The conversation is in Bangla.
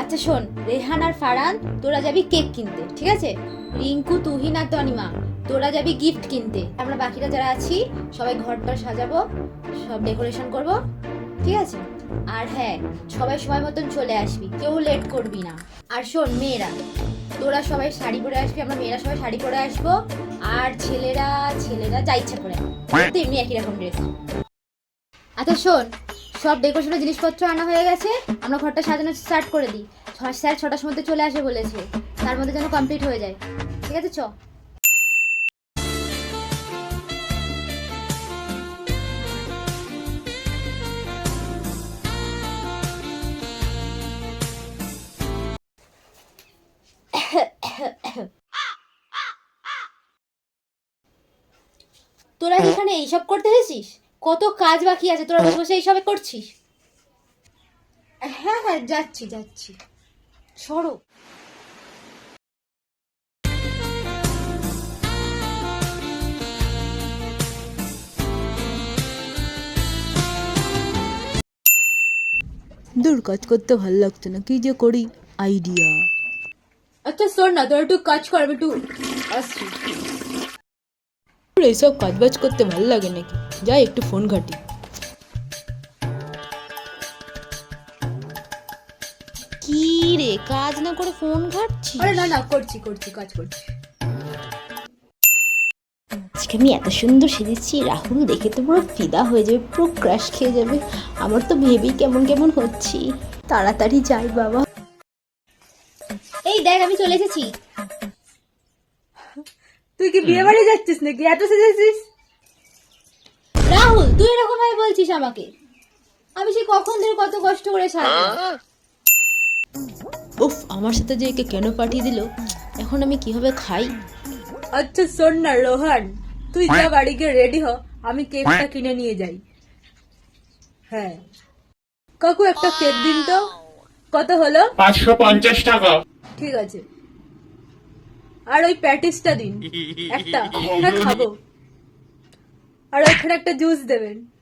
আচ্ছা শোন, রেহান আর ফারান তোরা যাবি কেক কিনতে, ঠিক আছে? রিঙ্কু, তুহিন আর তনিমা, তোরা যাবি গিফট কিনতে। আমরা বাকিরা যারা আছি, সবাই ঘরটার সাজাবো, সব ডেকোরেশন করব, ঠিক আছে? আর হ্যাঁ সবাই সময় মতন চলে আসবি, কেউ লেট করবি না। আর শোন, মেয়েরা, তোরা সবাই শাড়ি পরে আসবি, আমরা মেয়েরা সবাই শাড়ি পরে আসব, আর ছেলেরা ছেলেরা যা ইচ্ছা করে এমনি একই রকম ড্রেস আচ্ছা শোন সব ডেকোরেশনের জিনিসপত্র আনা হয়ে গেছে, আমরা ঘরটা সাজানো স্টার্ট করে দিই। স্যার ছটার মধ্যে চলে আসে বলেছে, তার মধ্যে যেন কমপ্লিট হয়ে যায়। ঠিক আছে, চ। তোরা এখানে এইসব করতে এসেছিস? কত কাজ বাকি আছে? তোরা বসে এইসবে করছিস? হ্যাঁ হ্যাঁ যাচ্ছি যাচ্ছি। সরো। দূর কাজ করতে ভালো লাগছে না কি যে করি? আইডিয়া আচ্ছা শোন না তোরা একটু কাজ করবে একটু আসছি। এইসব কাজ বাজ করতে ভালো লাগে নাকি? যাই একটু ফোন ঘাটি। কি রে কাজ না করে ফোন ঘাটছি আরে না না করছি করছি কাজ করছি। আজকে আমি এত সুন্দর সেজেছি রাহুল দেখে তো পুরো ফিদা হয়ে যাবে পুরো ক্র্যাশ খেয়ে যাবে। আমার তো ভেবেই কেমন কেমন হচ্ছি। তাড়াতাড়ি যাই বাবা। এই দেখ আমি চলে এসেছি। তুই কি বিয়ে বাড়ি যাচ্ছিস নাকি? এত সেজেছিস? বলছিস আমাকে? আমি সে কখন ধরে কত কষ্ট করে সাজি উফ আমার সাথে যে একে কেন পাঠিয়ে দিল এখন আমি কীভাবে খাই? আচ্ছা শোন না রোহান তুই যা বাড়ি গিয়ে রেডি হ আমি কেকটা কিনে নিয়ে যাই। হ্যাঁ। কাকু একটা কেক দিন তো। কত হলো? পাঁচশো পঞ্চাশ টাকা। ঠিক আছে। আর ওই প্যাটিসটা দিন। একটা। হ্যাঁ খাব। আর ওইখানে একটা জুস দেবেন।